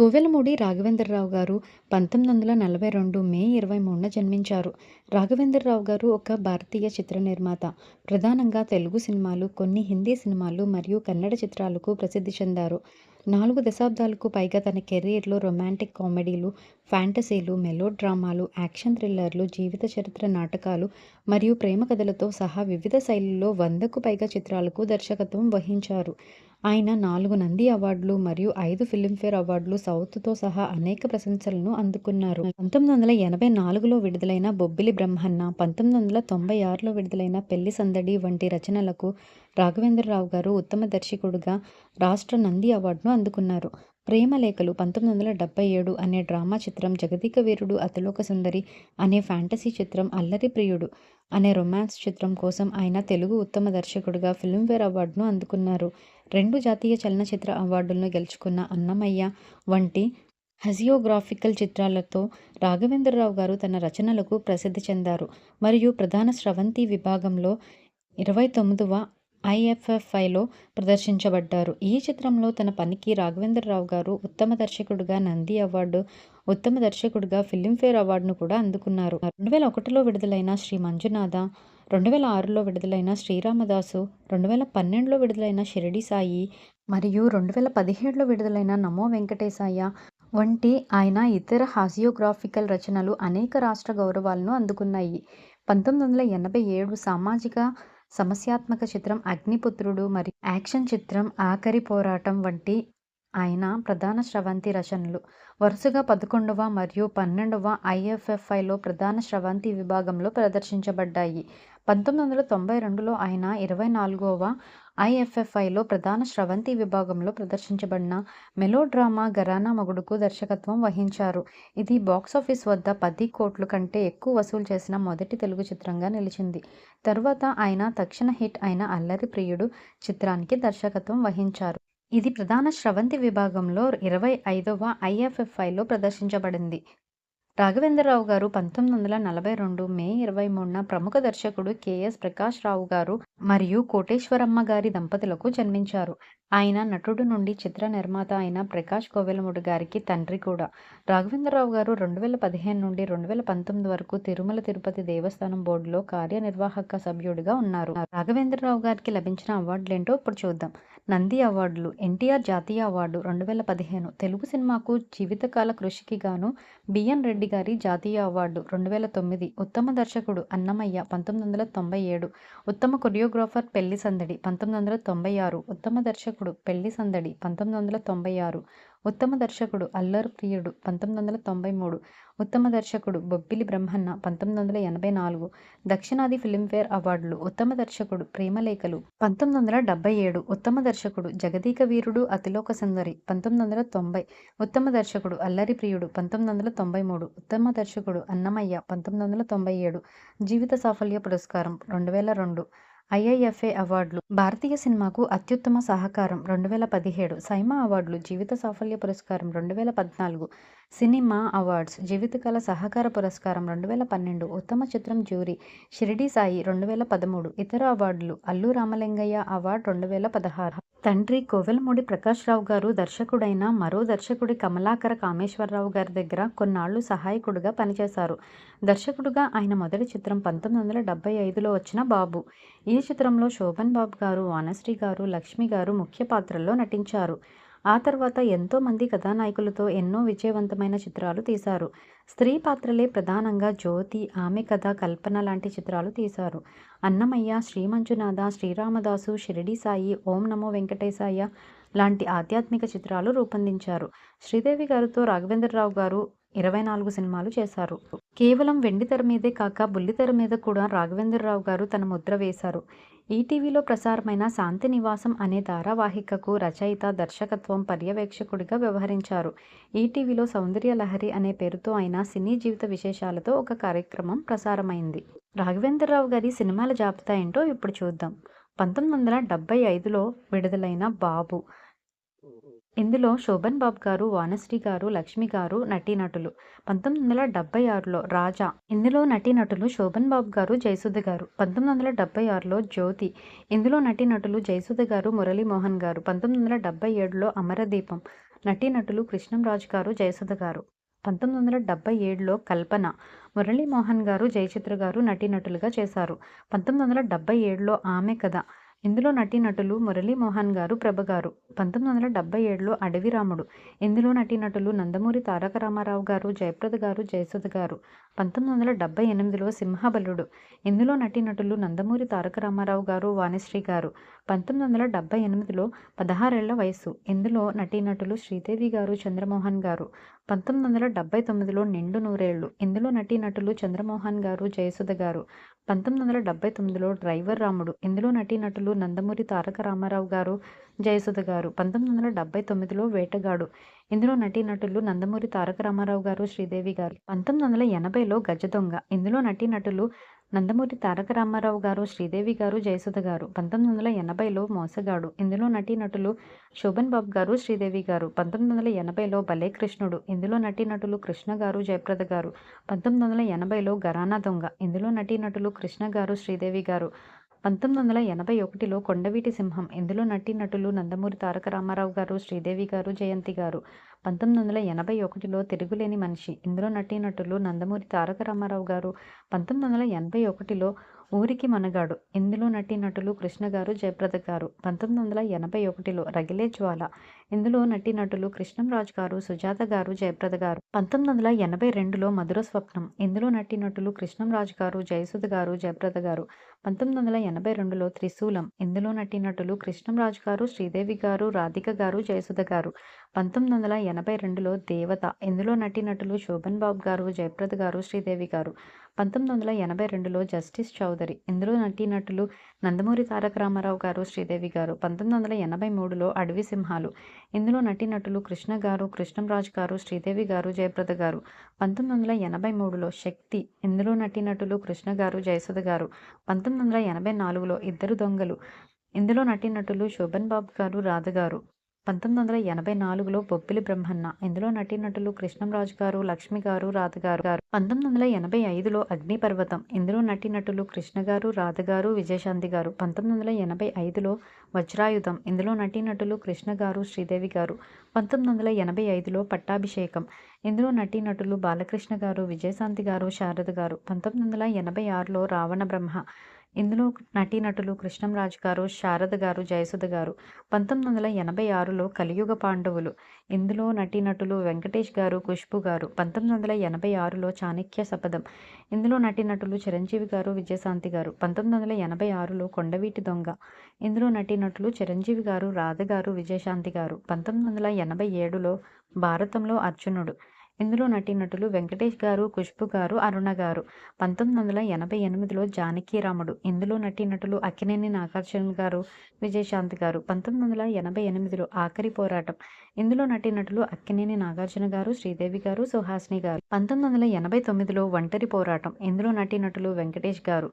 కోవెలమూడి రాఘవేంద్రరావు గారు పంతొమ్మిది వందల నలభై రెండు మే ఇరవై మూడున జన్మించారు. రాఘవేంద్రరావు గారు ఒక భారతీయ చిత్ర నిర్మాత. ప్రధానంగా తెలుగు సినిమాలు కొన్ని హిందీ సినిమాలు మరియు కన్నడ చిత్రాలకు ప్రసిద్ధి చెందారు. నాలుగు దశాబ్దాలకు పైగా తన కెరీర్లో రొమాంటిక్ కామెడీలు ఫ్యాంటసీలు మెలో డ్రామాలు యాక్షన్ థ్రిల్లర్లు జీవిత చరిత్ర నాటకాలు మరియు ప్రేమ కథలతో సహా వివిధ శైలుల్లో వందకు పైగా చిత్రాలకు దర్శకత్వం వహించారు. ఆయన నాలుగు నంది అవార్డులు మరియు ఐదు ఫిల్మ్ఫేర్ అవార్డులు సౌత్తో సహా అనేక ప్రశంసలను అందుకున్నారు. పంతొమ్మిది వందల ఎనభై నాలుగులో విడుదలైన బొబ్బిలి బ్రహ్మన్న పంతొమ్మిది వందల తొంభై ఆరులో విడుదలైన పెళ్ళి సందడి వంటి రచనలకు రాఘవేంద్రరావు గారు ఉత్తమ దర్శకుడుగా రాష్ట్ర నంది అవార్డును అందుకున్నారు. ప్రేమలేఖలు పంతొమ్మిది వందల డెబ్బై ఏడు అనే డ్రామా చిత్రం జగదీక వీరుడు అతిలోక సుందరి అనే ఫ్యాంటసీ చిత్రం అల్లరి ప్రియుడు అనే రొమాన్స్ చిత్రం కోసం ఆయన తెలుగు ఉత్తమ దర్శకుడిగా ఫిల్మ్ఫేర్ అవార్డును అందుకున్నారు. రెండు జాతీయ చలనచిత్ర అవార్డులను గెలుచుకున్న అన్నమయ్య వంటి హజియోగ్రాఫికల్ చిత్రాలతో రాఘవేంద్రరావు గారు తన రచనలకు ప్రసిద్ధి చెందారు. మరియు ప్రధాన స్రవంతి విభాగంలో ఇరవై తొమ్మిదవ ఐఎఫ్ఎఫ్ఐలో ప్రదర్శించబడ్డారు. ఈ చిత్రంలో తన పనికి రాఘవేంద్రరావు గారు ఉత్తమ దర్శకుడిగా నంది అవార్డు ఉత్తమ దర్శకుడిగా ఫిలింఫేర్ అవార్డును కూడా అందుకున్నారు. రెండు వేల ఒకటిలో విడుదలైన శ్రీ మంజునాథ రెండు వేల ఆరులో విడుదలైన శ్రీరామదాసు రెండు వేల పన్నెండులో విడుదలైన షిరిడి సాయి మరియు రెండు వేల పదిహేడులో విడుదలైన నమో వెంకటేశాయ వంటి ఆయన ఇతర హాసియోగ్రాఫికల్ రచనలు అనేక రాష్ట్ర గౌరవాలను అందుకున్నాయి. పంతొమ్మిది వందల ఎనభై ఏడు సామాజిక సమస్యాత్మక చిత్రం అగ్నిపుత్రుడు మరియు యాక్షన్ చిత్రం ఆఖరి పోరాటం వంటి ఆయన ప్రధాన స్రవంతి రచనలు. వరుసగా పదకొండవ మరియు పన్నెండవ ఐఎఫ్ఎఫ్ఐలో ప్రధాన స్రవంతి విభాగంలో ప్రదర్శించబడ్డాయి. పంతొమ్మిది వందల తొంభై రెండులో ఆయన ఇరవై నాలుగవ ఐఎఫ్ఎఫ్ఐలో ప్రధాన స్రవంతి విభాగంలో ప్రదర్శించబడిన మెలోడ్రామా గరానా మొగుడుకు దర్శకత్వం వహించారు. ఇది బాక్సాఫీస్ వద్ద పది కోట్ల కంటే ఎక్కువ వసూలు చేసిన మొదటి తెలుగు చిత్రంగా నిలిచింది. తరువాత ఆయన తక్షణ హిట్ అయిన అల్లరి ప్రియుడు చిత్రానికి దర్శకత్వం వహించారు. ఇది ప్రధాన స్రవంతి విభాగంలో ఇరవై ఐదవ ఐఎఫ్ఎఫ్ఐలో ప్రదర్శించబడింది. రాఘవేంద్రరావు గారు పంతొమ్మిది వందల నలభై రెండు మే ఇరవై మూడున ప్రముఖ దర్శకుడు కెఎస్ ప్రకాష్ రావు గారు మరియు కోటేశ్వరమ్మ గారి దంపతులకు జన్మించారు. ఆయన నటుడు నుండి చిత్ర నిర్మాత అయిన ప్రకాష్ కోవెలముడు గారికి తండ్రి కూడా. రాఘవేంద్రరావు గారు రెండు వేల పదిహేను నుండి రెండు వేల పంతొమ్మిది వరకు తిరుమల తిరుపతి దేవస్థానం బోర్డులో కార్యనిర్వాహక సభ్యుడిగా ఉన్నారు. రాఘవేంద్రరావు గారికి లభించిన అవార్డులేంటో ఇప్పుడు చూద్దాం. నంది అవార్డులు ఎన్టీఆర్ జాతీయ అవార్డు రెండు వేల పదిహేను తెలుగు సినిమాకు జీవితకాల కృషికి గాను బిఎన్ రెడ్డి గారి జాతీయ అవార్డు రెండు వేల తొమ్మిది ఉత్తమ దర్శకుడు అన్నమయ్య పంతొమ్మిది వందల తొంభై ఏడు ఉత్తమ కొరియోగ్రాఫర్ పెళ్ళి సందడి పంతొమ్మిది వందల తొంభై ఆరు ఉత్తమ దర్శకుడు పెళ్ళి సందడి పంతొమ్మిది వందల తొంభై ఆరు ఉత్తమ దర్శకుడు అల్లరి ప్రియుడు పంతొమ్మిది వందల తొంభై మూడు. ఉత్తమ దర్శకుడు బొబ్బిలి బ్రహ్మన్న పంతొమ్మిది వందల ఎనభై నాలుగు. దక్షిణాది ఫిలింఫేర్ అవార్డులు ఉత్తమ దర్శకుడు ప్రేమలేఖలు పంతొమ్మిది వందల డెబ్బై ఏడు. ఉత్తమ దర్శకుడు జగదీక వీరుడు అతిలోక సుందరి పంతొమ్మిది వందల తొంభై ఉత్తమ దర్శకుడు అల్లరి ప్రియుడు పంతొమ్మిది వందల తొంభై మూడు. ఉత్తమ దర్శకుడు అన్నమయ్య పంతొమ్మిది వందల తొంభై ఏడు. జీవిత సాఫల్య పురస్కారం రెండు వేల రెండు. ఐఐఎఫ్ఏ అవార్డులు. భారతీయ సినిమాకు అత్యుత్తమ సహకారం రెండు వేల పదిహేడు. సైమా అవార్డులు జీవిత సాఫల్య పురస్కారం రెండు వేల పద్నాలుగు. సినిమా అవార్డ్స్ జీవితకాల సహకార పురస్కారం రెండు వేల పన్నెండు. ఉత్తమ చిత్రం జ్యూరీ షిరిడి సాయి రెండు వేల పదమూడు. ఇతర అవార్డులు అల్లు రామలింగయ్య అవార్డు రెండు వేల పదహారు. తండ్రి కోవెలమూడి ప్రకాష్ రావు గారు దర్శకుడైన మరో దర్శకుడి కమలాకర కామేశ్వరరావు గారి దగ్గర కొన్నాళ్ళు సహాయకుడిగా పనిచేశారు. దర్శకుడుగా ఆయన మొదటి చిత్రం పంతొమ్మిది వందల డెబ్బై ఐదులో వచ్చిన బాబు. ఈ చిత్రంలో శోభన్ బాబు గారు వానశ్రీ గారు లక్ష్మి గారు ముఖ్య పాత్రల్లో నటించారు. ఆ తర్వాత ఎంతోమంది కథానాయకులతో ఎన్నో విజయవంతమైన చిత్రాలు తీశారు. స్త్రీ పాత్రలే ప్రధానంగా జ్యోతి ఆమె కథ కల్పన లాంటి చిత్రాలు తీశారు. అన్నమయ్య శ్రీమంజునాథ శ్రీరామదాసు షిరిడి సాయి ఓం నమో వెంకటేశాయ లాంటి ఆధ్యాత్మిక చిత్రాలు రూపొందించారు. శ్రీదేవి గారితో రాఘవేంద్రరావు గారు ఇరవై నాలుగు సినిమాలు చేశారు. కేవలం వెండి తెర మీదే కాక బుల్లితెర మీద కూడా రాఘవేంద్రరావు గారు తన ముద్ర వేశారు. ఈటీవీలో ప్రసారమైన శాంతి నివాసం అనే ధారావాహికకు రచయిత దర్శకత్వం పర్యవేక్షకుడిగా వ్యవహరించారు. ఈటీవీలో సౌందర్య లహరి అనే పేరుతో ఆయన సినీ జీవిత విశేషాలతో ఒక కార్యక్రమం ప్రసారమైంది. రాఘవేంద్రరావు గారి సినిమాల జాబితా ఏంటో ఇప్పుడు చూద్దాం. పంతొమ్మిది వందల డెబ్బై ఐదులో విడుదలైన బాబు ఇందులో శోభన్ బాబు గారు వానశ్రీ గారు లక్ష్మి గారు నటీనటులు. పంతొమ్మిది వందల డెబ్బై ఆరులో రాజా. ఇందులో నటీనటులు శోభన్ బాబు గారు జయసుధ గారు. పంతొమ్మిది వందల డెబ్బై ఆరులో జ్యోతి. ఇందులో నటీనటులు జయసుధ గారు మురళీమోహన్ గారు. పంతొమ్మిది వందల డెబ్బై ఏడులో అమరదీపం. నటీనటులు కృష్ణంరాజు గారు జయసుధ గారు. పంతొమ్మిది వందల డెబ్బై ఏడులో కల్పన. మురళీమోహన్ గారు జయచిత్ర గారు నటీనటులుగా చేశారు. పంతొమ్మిది వందల డెబ్బై ఏడులో ఆమె కథ. ఇందులో నటీనటులు మురళీ మోహన్ గారు ప్రభ గారు. పంతొమ్మిది వందల డెబ్బై ఏడులో అడవి రాముడు. ఇందులో నటీనటులు నందమూరి తారక రామారావు గారు జయప్రద గారు జయసుధ గారు. పంతొమ్మిది వందల డెబ్బై ఎనిమిదిలో సింహబలుడు. ఇందులో నటీనటులు నందమూరి తారక రామారావు గారు వాణిశ్రీ గారు. పంతొమ్మిది వందల డెబ్బై ఎనిమిదిలో పదహారేళ్ళ వయసు ఇందులో నటీనటులు శ్రీదేవి గారు చంద్రమోహన్ గారు. పంతొమ్మిది వందల డెబ్బై తొమ్మిదిలో నిండు నూరేళ్ళు. ఇందులో నటీనటులు చంద్రమోహన్ గారు జయసుధ గారు. పంతొమ్మిది వందల డెబ్బై తొమ్మిదిలో డ్రైవర్ రాముడు. ఇందులో నటీనటులు నందమూరి తారక రామారావు గారు జయసుధ గారు. పంతొమ్మిది వందల డెబ్బై తొమ్మిదిలో వేటగాడు. ఇందులో నటీనటులు నందమూరి తారక రామారావు గారు శ్రీదేవి గారు. పంతొమ్మిది వందల ఎనభైలో గజదొంగ ఇందులో నటీనటులు నందమూరి తారక రామారావు గారు శ్రీదేవి గారు జయసుధ గారు. పంతొమ్మిది వందల ఎనభైలో మోసగాడు. ఇందులో నటీనటులు శోభన్ బాబు గారు శ్రీదేవి గారు. పంతొమ్మిది వందల ఎనభైలో భలే కృష్ణుడు. ఇందులో నటీనటులు కృష్ణ గారు జయప్రద గారు. పంతొమ్మిది వందల ఎనభైలో గరానా దొంగ. ఇందులో నటీనటులు కృష్ణ గారు శ్రీదేవి గారు. పంతొమ్మిది వందల ఎనభై ఒకటిలో కొండవీటి సింహం ఇందులో నటీనటులు నందమూరి తారక రామారావు గారు శ్రీదేవి గారు జయంతి గారు పంతొమ్మిది వందల ఎనభై ఒకటిలో తిరుగులేని మనిషి. ఇందులో నటీనటులు నందమూరి తారక రామారావు గారు. పంతొమ్మిది వందల ఎనభై ఒకటిలో ఊరికి మనగాడు. ఇందులో నటీనటులు కృష్ణ గారు జయప్రద గారు. పంతొమ్మిది వందల ఎనభై ఒకటిలో రగిలే జ్వాల. ఇందులో నటీనటులు కృష్ణంరాజు గారు సుజాత గారు జయప్రద గారు. పంతొమ్మిది వందల ఎనభై రెండులో మధుర స్వప్నం. ఇందులో నటీనటులు కృష్ణంరాజు గారు జయసుధ గారు జయప్రద గారు. పంతొమ్మిది వందల ఎనభై రెండులో త్రిశూలం. ఇందులో నటీనటులు కృష్ణంరాజు గారు శ్రీదేవి గారు రాధిక గారు జయసుధ గారు. పంతొమ్మిది వందల ఎనభై రెండులో దేవత ఇందులో నటీనటులు శోభన్ బాబు గారు జయప్రద గారు శ్రీదేవి గారు. పంతొమ్మిది వందల ఎనభై రెండులో జస్టిస్ చౌదరి ఇందులో నటీనటులు నందమూరి తారక రామారావు గారు శ్రీదేవి గారు. పంతొమ్మిది వందల ఎనభై మూడులో అడవి సింహాలు ఇందులో నటీనటులు కృష్ణ గారు కృష్ణంరాజ్ గారు శ్రీదేవి గారు జయప్రద గారు. పంతొమ్మిది వందల ఎనభై మూడులో శక్తి ఇందులో నటీనటులు కృష్ణ గారు జయసుధ గారు. పంతొమ్మిది వందల ఎనభై నాలుగులో ఇద్దరు దొంగలు ఇందులో నటీనటులు శోభన్ బాబు గారు రాధ గారు. పంతొమ్మిది వందల ఎనభై నాలుగులో బొబ్బిలి బ్రహ్మన్న ఇందులో నటీనటులు కృష్ణంరాజు గారు లక్ష్మి గారు రాధ గారు గారు. పంతొమ్మిది వందల ఎనభై ఐదులో అగ్నిపర్వతం ఇందులో నటీనటులు కృష్ణ గారు రాధ గారు విజయశాంతి గారు. పంతొమ్మిది వందల ఎనభై ఐదులో వజ్రాయుధం ఇందులో నటీనటులు కృష్ణ గారు శ్రీదేవి గారు. పంతొమ్మిది వందల ఎనభై ఐదులో పట్టాభిషేకం ఇందులో నటీనటులు బాలకృష్ణ గారు విజయశాంతి గారు శారద గారు. పంతొమ్మిది వందల ఎనభై ఆరులో రావణ బ్రహ్మ ఇందులో నటీనటులు కృష్ణంరాజు గారు శారద గారు జయసుధ గారు. పంతొమ్మిది వందల ఎనభై ఆరులో కలియుగ పాండవులు. ఇందులో నటీనటులు వెంకటేష్ గారు ఖుష్బు గారు. పంతొమ్మిది వందల ఎనభై ఆరులో చాణక్య శపథం. ఇందులో నటీనటులు చిరంజీవి గారు విజయశాంతి గారు. పంతొమ్మిది వందల ఎనభై ఆరులో కొండవీటి దొంగ. ఇందులో నటీనటులు చిరంజీవి గారు రాధ గారు విజయశాంతి గారు. పంతొమ్మిది వందల ఎనభై ఏడులో భారతంలో అర్జునుడు. ఇందులో నటీనటులు వెంకటేష్ గారు ఖుష్బు గారు అరుణ గారు. పంతొమ్మిది వందల ఎనభై ఎనిమిదిలో జానకీరాముడు ఇందులో నటీనటులు అక్కినేని నాగార్జున గారు విజయశాంతి గారు. పంతొమ్మిది వందల ఎనభై ఎనిమిదిలో ఆఖరి పోరాటం. ఇందులో నటీనటులు అక్కినేని నాగార్జున గారు శ్రీదేవి గారు సుహాసిని గారు. పంతొమ్మిది వందల ఎనభై తొమ్మిదిలో ఒంటరి పోరాటం. ఇందులో నటీనటులు వెంకటేష్ గారు.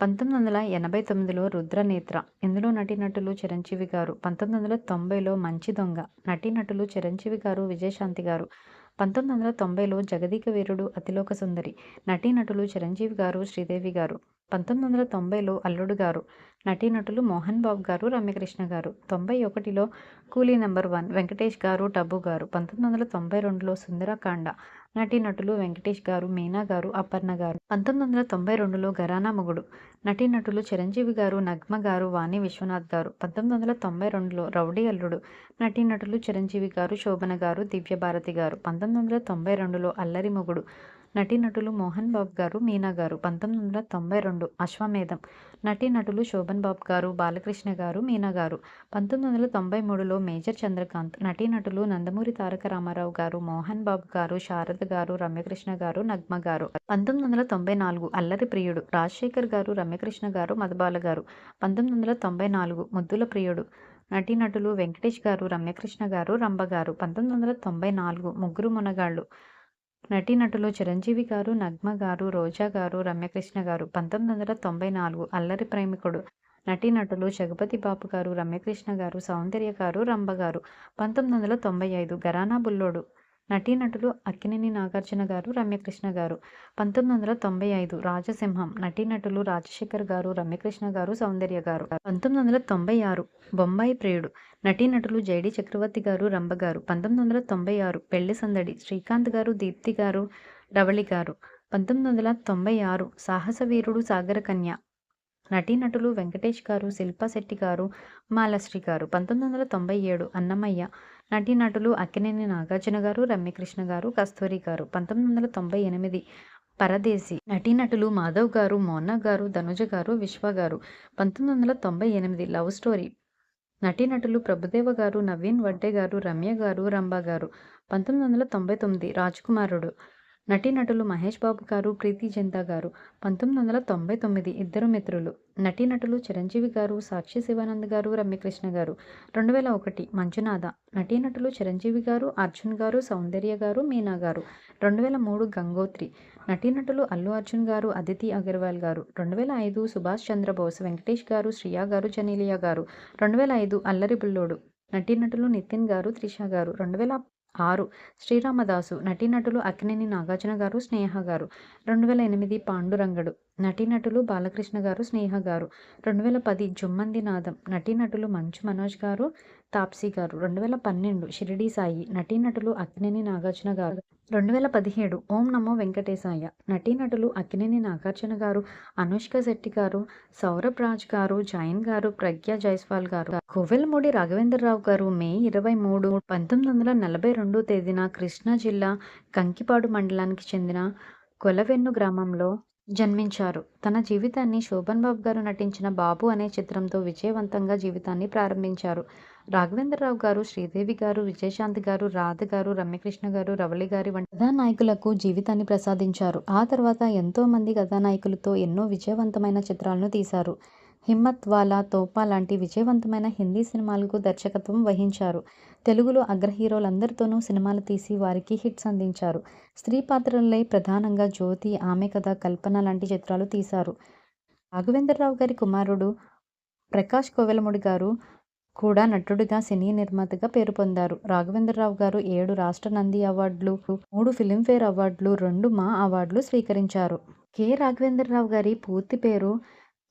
పంతొమ్మిది వందల ఎనభై తొమ్మిదిలో రుద్రనేత్ర. ఇందులో నటీనటులు చిరంజీవి గారు. పంతొమ్మిది వందల తొంభైలో మంచి దొంగ. నటీనటులు చిరంజీవి గారు విజయశాంతి గారు. పంతొమ్మిది వందల తొంభైలో జగదీక వీరుడు అతిలోక సుందరి నటీనటులు చిరంజీవి గారు శ్రీదేవి గారు. పంతొమ్మిది వందల తొంభైలో అల్లుడు గారు నటీనటులు మోహన్ బాబు గారు రమ్యకృష్ణ గారు. తొంభై ఒకటిలో కూలీ నెంబర్ వన్ వెంకటేష్ గారు టబ్బు గారు. పంతొమ్మిది వందల తొంభై రెండులో సుందరకాండ నటీనటులు వెంకటేష్ గారు మీనా గారు అపర్ణ గారు. పంతొమ్మిది వందల తొంభై రెండులో గరానా మొగుడు నటీనటులు చిరంజీవి గారు నగ్మ గారు వాణి విశ్వనాథ్ గారు. పంతొమ్మిది వందల తొంభై రెండులో రౌడీ అల్లుడు నటీనటులు చిరంజీవి గారు శోభన గారు దివ్యభారతి గారు. పంతొమ్మిది వందల తొంభై రెండులో అల్లరి మొగుడు నటీనటులు మోహన్ బాబు గారు మీనా గారు. పంతొమ్మిది వందల తొంభై రెండు అశ్వమేధం. నటీనటులు శోభన్ బాబు గారు బాలకృష్ణ గారు మీనా గారు. పంతొమ్మిది వందల తొంభై మూడులో మేజర్ చంద్రకాంత్ నటీనటులు నందమూరి తారక రామారావు గారు మోహన్ బాబు గారు శారద గారు రమ్యకృష్ణ గారు నగ్మ గారు. పంతొమ్మిది వందల తొంభై నాలుగు అల్లరి ప్రియుడు రాజశేఖర్ గారు రమ్యకృష్ణ గారు మధుబాల గారు. పంతొమ్మిది వందల తొంభై నాలుగు ముద్దుల ప్రియుడు నటీనటులు వెంకటేష్ గారు రమ్యకృష్ణ గారు రంభ గారు. పంతొమ్మిది వందల తొంభై నాలుగు ముగ్గురు మునగాళ్ళు. నటీనటులు చిరంజీవి గారు నగ్మ గారు రోజా గారు రమ్యకృష్ణ గారు. పంతొమ్మిది వందల తొంభై నాలుగు అల్లరి ప్రేమికుడు. నటీనటులు జగపతి బాబు గారు రమ్యకృష్ణ గారు సౌందర్య గారు రంభ గారు. పంతొమ్మిది వందల తొంభై ఐదు గరానా బుల్లోడు. నటీనటులు అక్కినేని నాగార్జున గారు రమ్యకృష్ణ గారు. పంతొమ్మిది వందల తొంభై ఐదు రాజసింహం నటీనటులు రాజశేఖర్ గారు రమ్యకృష్ణ గారు సౌందర్య గారు. పంతొమ్మిది వందల తొంభై ఆరు బొంబాయి ప్రియుడు నటీనటులు జైడి చక్రవర్తి గారు రంభ గారు. పంతొమ్మిది వందల తొంభై ఆరు పెళ్ళి సందడి శ్రీకాంత్ గారు దీప్తి గారు రవళి గారు. పంతొమ్మిది వందల తొంభై ఆరు సాహస వీరుడు సాగర కన్య నటీనటులు వెంకటేష్ గారు శిల్పా శెట్టి గారు మాలశ్రీ గారు. పంతొమ్మిది వందల తొంభై ఏడు అన్నమయ్య నటీనటులు అక్కినేని నాగార్జున గారు రమ్యకృష్ణ గారు కస్తూరి గారు. పంతొమ్మిది వందల తొంభై ఎనిమిది పరదేశి నటీనటులు మాధవ్ గారు మోనా గారు ధనుజ గారు విశ్వ గారు. పంతొమ్మిది వందల తొంభై ఎనిమిది లవ్ స్టోరీ నటీనటులు ప్రభుదేవ గారు నవీన్ వడ్డే గారు రమ్య గారు రంభ గారు. పంతొమ్మిది వందల తొంభై తొమ్మిది రాజకుమారుడు నటీనటులు మహేష్ బాబు గారు ప్రీతి జంతా గారు పంతొమ్మిది వందల తొంభై తొమ్మిది ఇద్దరు మిత్రులు. నటీనటులు చిరంజీవి గారు సాక్షి శివానంద్ గారు రమ్యకృష్ణ గారు. రెండు వేల ఒకటి మంజునాథ నటీనటులు చిరంజీవి గారు అర్జున్ గారు సౌందర్య గారు మీనా గారు. రెండు వేల మూడు గంగోత్రి నటీనటులు అల్లు అర్జున్ గారు అదితి అగర్వాల్ గారు. రెండు వేల ఐదు సుభాష్ చంద్రబోస్ వెంకటేష్ గారు శ్రియా గారు జనీలియా గారు. రెండు వేల ఐదు అల్లరి బుల్లోడు నటీనటులు నితిన్ గారు త్రిష గారు. రెండు వేల ఆరు. శ్రీరామదాసు నటీనటులు అక్కినేని నాగార్జున గారు స్నేహ గారు. రెండు వేల ఎనిమిది పాండురంగడు నటీనటులు బాలకృష్ణ గారు స్నేహ గారు. రెండు వేల పది జుమ్మంది నాదం నటీనటులు మంచు మనోజ్ గారు తాప్సీ గారు రెండు వేల పన్నెండు షిరిడి సాయి నటీనటులు అక్కినేని నాగార్జున గారు రెండు వేల పదిహేడు ఓం నమో వెంకటేశాయ నటీనటులు అక్కినేని నాగార్జున గారు అనుష్క శెట్టి గారు సౌరభ్ రాజ్ గారు జైన్ గారు ప్రజ్ఞ జైస్వాల్ గారు కోవెలమూడి రాఘవేంద్రరావు గారు మే ఇరవై మూడు పంతొమ్మిది వందల నలభై రెండు తేదీన కృష్ణా జిల్లా కంకిపాడు మండలానికి చెందిన కొలవెన్ను గ్రామంలో జన్మించారు. తన జీవితాన్ని శోభన్ బాబు గారు నటించిన బాబు అనే చిత్రంతో విజయవంతంగా జీవితాన్ని ప్రారంభించారు. రాఘవేంద్రరావు గారు శ్రీదేవి గారు విజయశాంతి గారు రాధ గారు రమ్యకృష్ణ గారు రవళి గారి వంటి కథానాయకులకు జీవితాన్ని ప్రసాదించారు. ఆ తర్వాత ఎంతో మంది కథానాయకులతో ఎన్నో విజయవంతమైన చిత్రాలను తీశారు. హిమ్మత్ వాలా తోపా లాంటి విజయవంతమైన హిందీ సినిమాలకు దర్శకత్వం వహించారు. తెలుగులో అగ్ర హీరోలందరితోనూ సినిమాలు తీసి వారికి హిట్స్ అందించారు. స్త్రీ పాత్రలై ప్రధానంగా జ్యోతి ఆమె కథ కల్పన లాంటి చిత్రాలు తీశారు. రాఘవేంద్రరావు గారి కుమారుడు ప్రకాష్ కోవెలముడి గారు కూడా నటుడిగా సినీ నిర్మాతగా పేరు పొందారు. రాఘవేంద్రరావు గారు ఏడు రాష్ట్ర నంది అవార్డులు మూడు ఫిలింఫేర్ అవార్డులు రెండు మా అవార్డులు స్వీకరించారు. కె. రాఘవేంద్రరావు గారి పూర్తి పేరు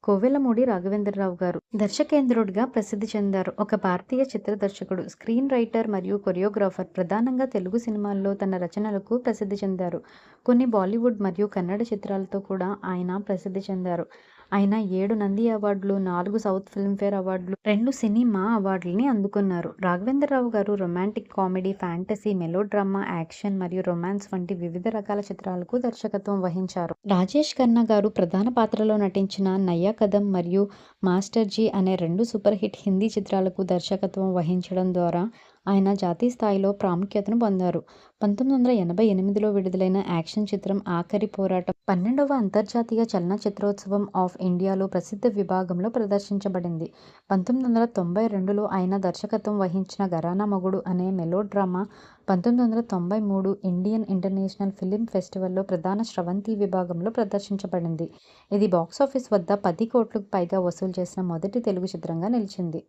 కోవెలమూడి రాఘవేంద్రరావు గారు దర్శకేంద్రుడిగా ప్రసిద్ధి చెందారు. ఒక భారతీయ చిత్ర దర్శకుడు స్క్రీన్ రైటర్ మరియు కొరియోగ్రాఫర్ ప్రధానంగా తెలుగు సినిమాల్లో తన రచనలకు ప్రసిద్ధి చెందారు. కొన్ని బాలీవుడ్ మరియు కన్నడ చిత్రాలతో కూడా ఆయన ప్రసిద్ధి చెందారు. ఆయన ఏడు నంది అవార్డులు నాలుగు సౌత్ ఫిల్మ్ఫేర్ అవార్డులు రెండు సినిమా అవార్డులని అందుకున్నారు. Raghavendrarao garu romantic comedy fantasy melodrama action మరియు రొమాన్స్ వంటి వివిధ రకాల చిత్రాలకు దర్శకత్వం వహించారు. రాజేష్ ఖన్నా గారు ప్రధాన పాత్రలో నటించిన నయ్యా కదం మరియు మాస్టర్ జీ అనే రెండు సూపర్ హిట్ హిందీ చిత్రాలకు దర్శకత్వం వహించడం ద్వారా ఆయన జాతీయ స్థాయిలో ప్రాముఖ్యతను పొందారు. పంతొమ్మిది వందల ఎనభై ఎనిమిదిలో విడుదలైన యాక్షన్ చిత్రం ఆఖరి పోరాటం పన్నెండవ అంతర్జాతీయ చలన చిత్రోత్సవం ఆఫ్ ఇండియాలో ప్రసిద్ధ విభాగంలో ప్రదర్శించబడింది. పంతొమ్మిది వందల తొంభై రెండులో ఆయన దర్శకత్వం వహించిన గరానా మగుడు అనే మెలో డ్రామా పంతొమ్మిది వందల తొంభై మూడు ఇండియన్ ఇంటర్నేషనల్ ఫిలిం ఫెస్టివల్లో ప్రధాన స్రవంతి విభాగంలో ప్రదర్శించబడింది. ఇది బాక్సాఫీస్ వద్ద పది కోట్లకు పైగా వసూలు చేసిన మొదటి తెలుగు చిత్రంగా నిలిచింది.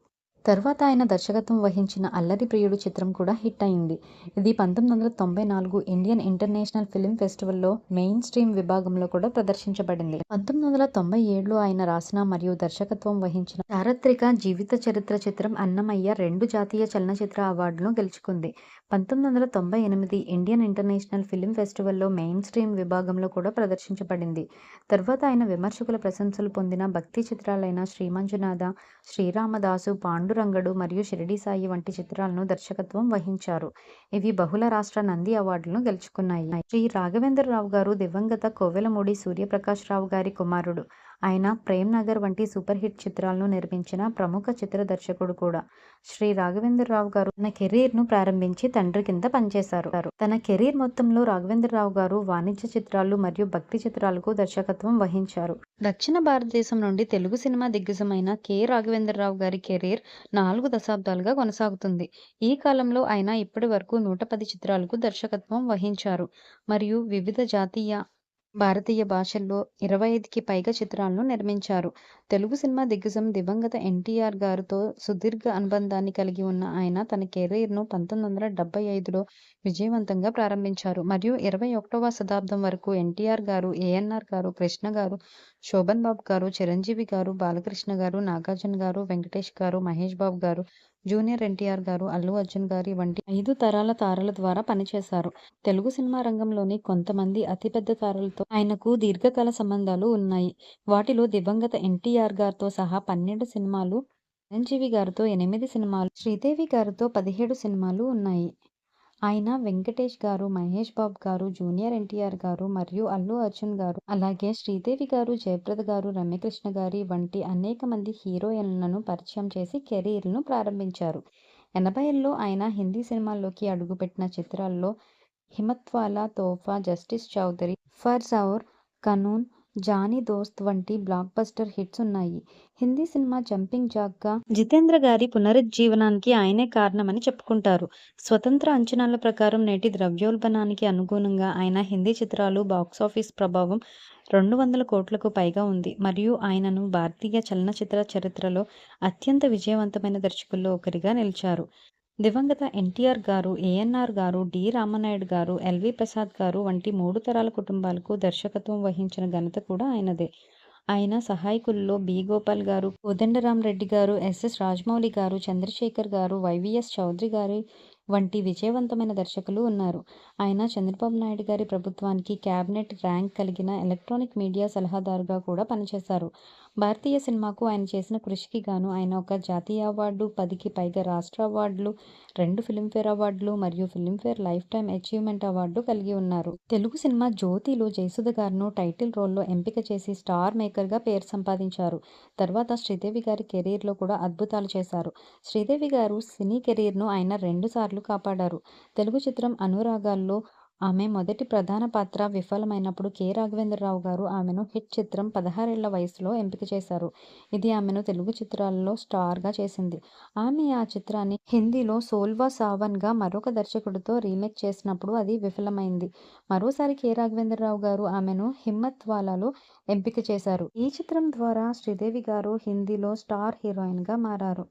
తర్వాత ఆయన దర్శకత్వం వహించిన అల్లరి ప్రియుడు చిత్రం కూడా హిట్ అయింది. ఇది పంతొమ్మిది వందల తొంభై నాలుగు ఇండియన్ ఇంటర్నేషనల్ ఫిలిం ఫెస్టివల్లో మెయిన్ స్ట్రీమ్ విభాగంలో కూడా ప్రదర్శించబడింది. పంతొమ్మిది వందల తొంభై ఏడులో ఆయన రాసిన మరియు దర్శకత్వం వహించిన చారిత్రక జీవిత చరిత్ర చిత్రం అన్నమయ్య రెండు జాతీయ చలనచిత్ర అవార్డులను గెలుచుకుంది. పంతొమ్మిది వందల తొంభై ఎనిమిది ఇండియన్ ఇంటర్నేషనల్ ఫిలిం ఫెస్టివల్లో మెయిన్ స్ట్రీమ్ విభాగంలో కూడా ప్రదర్శించబడింది. తర్వాత ఆయన విమర్శకుల ప్రశంసలు పొందిన భక్తి చిత్రాలైన శ్రీమంజునాథ శ్రీరామదాసు పాండురంగడు మరియు షిరిడి సాయి వంటి చిత్రాలను దర్శకత్వం వహించారు. ఇవి బహుళ రాష్ట్ర నంది అవార్డులను గెలుచుకున్నాయి. శ్రీ రాఘవేంద్రరావు గారు దివంగత కోవెలమూడి సూర్యప్రకాష్ రావు గారి కుమారుడు. ఆయన ప్రేమ్ నగర్ వంటి సూపర్ హిట్ చిత్రాలను నిర్మించిన ప్రముఖ చిత్ర దర్శకుడు కూడా. శ్రీ రాఘవేంద్రరావు గారు తన కెరీర్ను ప్రారంభించి తండ్రి కింద పనిచేశారు. తన కెరీర్ మొత్తంలో రాఘవేంద్రరావు గారు వాణిజ్య చిత్రాలు మరియు భక్తి చిత్రాలకు దర్శకత్వం వహించారు. దక్షిణ భారతదేశం నుండి తెలుగు సినిమా దిగ్గజమైన కె. రాఘవేంద్రరావు గారి కెరీర్ నాలుగు దశాబ్దాలుగా కొనసాగుతుంది. ఈ కాలంలో ఆయన ఇప్పటి వరకు నూట పది చిత్రాలకు దర్శకత్వం వహించారు. మరియు వివిధ జాతీయ భారతీయ భాషల్లో ఇరవై ఐదుకి పైగా చిత్రాలను నిర్మించారు. తెలుగు సినిమా దిగ్గజం దివంగత ఎన్టీఆర్ గారితో సుదీర్ఘ అనుబంధాన్ని కలిగి ఉన్న ఆయన తన కెరీర్ను పంతొమ్మిది వందల డెబ్బై ఐదులో విజయవంతంగా ప్రారంభించారు మరియు ఇరవై ఒకటవ శతాబ్దం వరకు ఎన్టీఆర్ గారు, ఏఎన్ఆర్ గారు, కృష్ణ గారు, శోభన్ బాబు గారు, చిరంజీవి గారు, బాలకృష్ణ గారు, నాగార్జున గారు, వెంకటేష్ గారు, మహేష్ బాబు గారు, జూనియర్ ఎన్టీఆర్ గారు, అల్లు అర్జున్ గారి వంటి ఐదు తరాల తారల ద్వారా పనిచేశారు. తెలుగు సినిమా రంగంలోని కొంతమంది అతిపెద్ద తారలతో ఆయనకు దీర్ఘకాల సంబంధాలు ఉన్నాయి. వాటిలో దివంగత ఎన్టీఆర్ గారితో సహా పన్నెండు సినిమాలు, చిరంజీవి గారితో ఎనిమిది సినిమాలు, శ్రీదేవి గారితో పదిహేడు సినిమాలు ఉన్నాయి. ఆయన వెంకటేష్ గారు, మహేష్ బాబు గారు, జూనియర్ ఎన్టీఆర్ గారు మరియు అల్లు అర్జున్ గారు, అలాగే శ్రీదేవి గారు, జయప్రద గారు, రమ్యకృష్ణ గారి వంటి అనేక మంది హీరోయిన్లను పరిచయం చేసి కెరీర్ను ప్రారంభించారు. ఎనభైల్లో ఆయన హిందీ సినిమాల్లోకి అడుగుపెట్టిన చిత్రాల్లో హిమత్వాల తోఫా జస్టిస్ చౌదరి, ఫర్ జౌర్ కనూన్, జానీ దోస్త్ వంటి బ్లాక్ బస్టర్ హిట్స్ ఉన్నాయి. హిందీ సినిమా జంపింగ్ జాక్గా జితేంద్ర గారి పునరుజ్జీవనానికి ఆయనే కారణమని చెప్పుకుంటారు. స్వతంత్ర అంచనాల ప్రకారం నేటి ద్రవ్యోల్బణానికి అనుగుణంగా ఆయన హిందీ చిత్రాలు బాక్సాఫీస్ ప్రభావం రెండు వందల కోట్లకు పైగా ఉంది మరియు ఆయనను భారతీయ చలనచిత్ర చరిత్రలో అత్యంత విజయవంతమైన దర్శకుల్లో ఒకరిగా నిలిచారు. దివంగత ఎన్టీఆర్ గారు, ఏఎన్ఆర్ గారు, డి. రామనాయుడు గారు, ఎల్వి ప్రసాద్ గారు వంటి మూడు తరాల కుటుంబాలకు దర్శకత్వం వహించిన ఘనత కూడా ఆయనదే. ఆయన సహాయకుల్లో బి. గోపాల్ గారు, కోదండరాంరెడ్డి గారు, ఎస్ఎస్ రాజమౌళి గారు, చంద్రశేఖర్ గారు, వైవీఎస్ చౌదరి గారి వంటి విజయవంతమైన దర్శకులు ఉన్నారు. ఆయన చంద్రబాబు నాయుడు గారి ప్రభుత్వానికి క్యాబినెట్ ర్యాంక్ కలిగిన ఎలక్ట్రానిక్ మీడియా సలహాదారుగా కూడా పనిచేశారు. భారతీయ సినిమాకు ఆయన చేసిన కృషికి గాను ఆయన ఒక జాతీయ అవార్డు, పదికి పైగా రాష్ట్ర అవార్డులు, రెండు ఫిల్మ్ఫేర్ అవార్డులు మరియు Filmfare life time achievement award కలిగి ఉన్నారు. తెలుగు సినిమా 'జ్యోతి'లో జయసుధ గారును టైటిల్ రోల్లో ఎంపిక చేసి స్టార్ మేకర్గా పేరు సంపాదించారు. తర్వాత శ్రీదేవి గారి కెరీర్లో కూడా అద్భుతాలు చేశారు. శ్రీదేవి గారు సినీ కెరీర్ను ఆయన రెండుసార్లు కాపాడారు. తెలుగు చిత్రం 'అనురాగా'ల్లో ఆమె మొదటి ప్రధాన పాత్ర విఫలమైనప్పుడు కె. రాఘవేంద్రరావు గారు ఆమెను హిట్ చిత్రం పదహారేళ్ళ వయసులో ఎంపిక చేశారు. ఇది ఆమెను తెలుగు చిత్రాల్లో స్టార్గా చేసింది. ఆమె ఆ చిత్రాన్ని హిందీలో 'సోల్వా సావన్'గా మరొక దర్శకుడితో రీమేక్ చేసినప్పుడు అది విఫలమైంది. మరోసారి కె. రాఘవేంద్రరావు గారు ఆమెను 'హిమ్మత్వాలా'లో ఎంపిక చేశారు. ఈ చిత్రం ద్వారా శ్రీదేవి గారు హిందీలో స్టార్ హీరోయిన్గా మారారు.